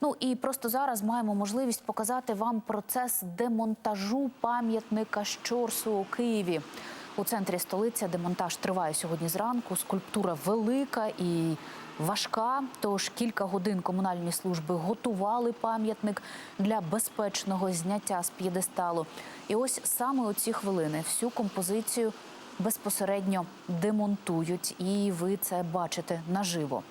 Ну і просто зараз маємо можливість показати вам процес демонтажу пам'ятника Щорсу у Києві. У центрі столиці демонтаж триває сьогодні зранку. Скульптура велика і важка. Тож кілька годин комунальні служби готували пам'ятник для безпечного зняття з п'єдесталу. І ось саме у ці хвилини всю композицію безпосередньо демонтують, і ви це бачите наживо.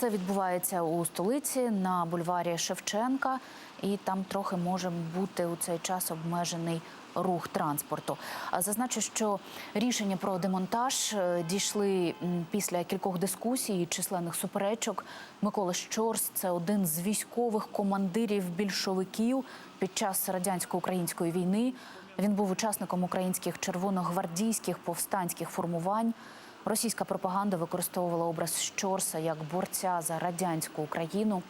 Це відбувається у столиці на бульварі Шевченка, і там трохи може бути у цей час обмежений рух транспорту. Зазначу, що рішення про демонтаж е, дійшли після кількох дискусій і численних суперечок. Микола Щорс це один з військових командирів більшовиків під час радянсько-української війни. Він був учасником українських червоногвардійських повстанських формувань. Російська пропаганда використовувала образ Щорса як борця за радянську Україну.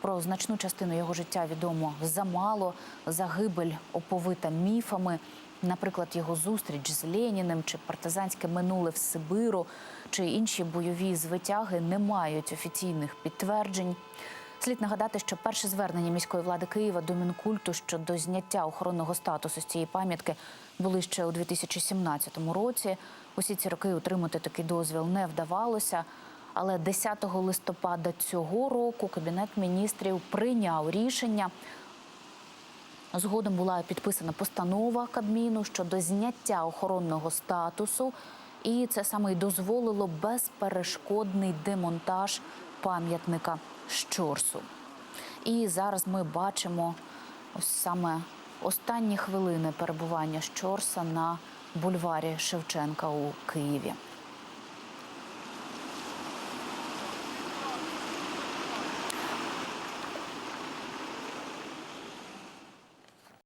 Про значну частину його життя відомо замало. Загибель оповита міфами. Наприклад, його зустріч з Леніним чи партизанське минуле в Сибиру чи інші бойові звитяги не мають офіційних підтверджень. Слід нагадати, що перше звернення міської влади Києва до Мінкульту щодо зняття охоронного статусу з цієї пам'ятки були ще у 2017 році. Усі ці роки отримати такий дозвіл не вдавалося. Але 10 листопада цього року Кабінет міністрів прийняв рішення. Згодом була підписана постанова Кабміну щодо зняття охоронного статусу, і це саме й дозволило безперешкодний демонтаж пам'ятника Щорсу. І зараз ми бачимо ось саме останні хвилини перебування Щорса на бульварі Шевченка у Києві.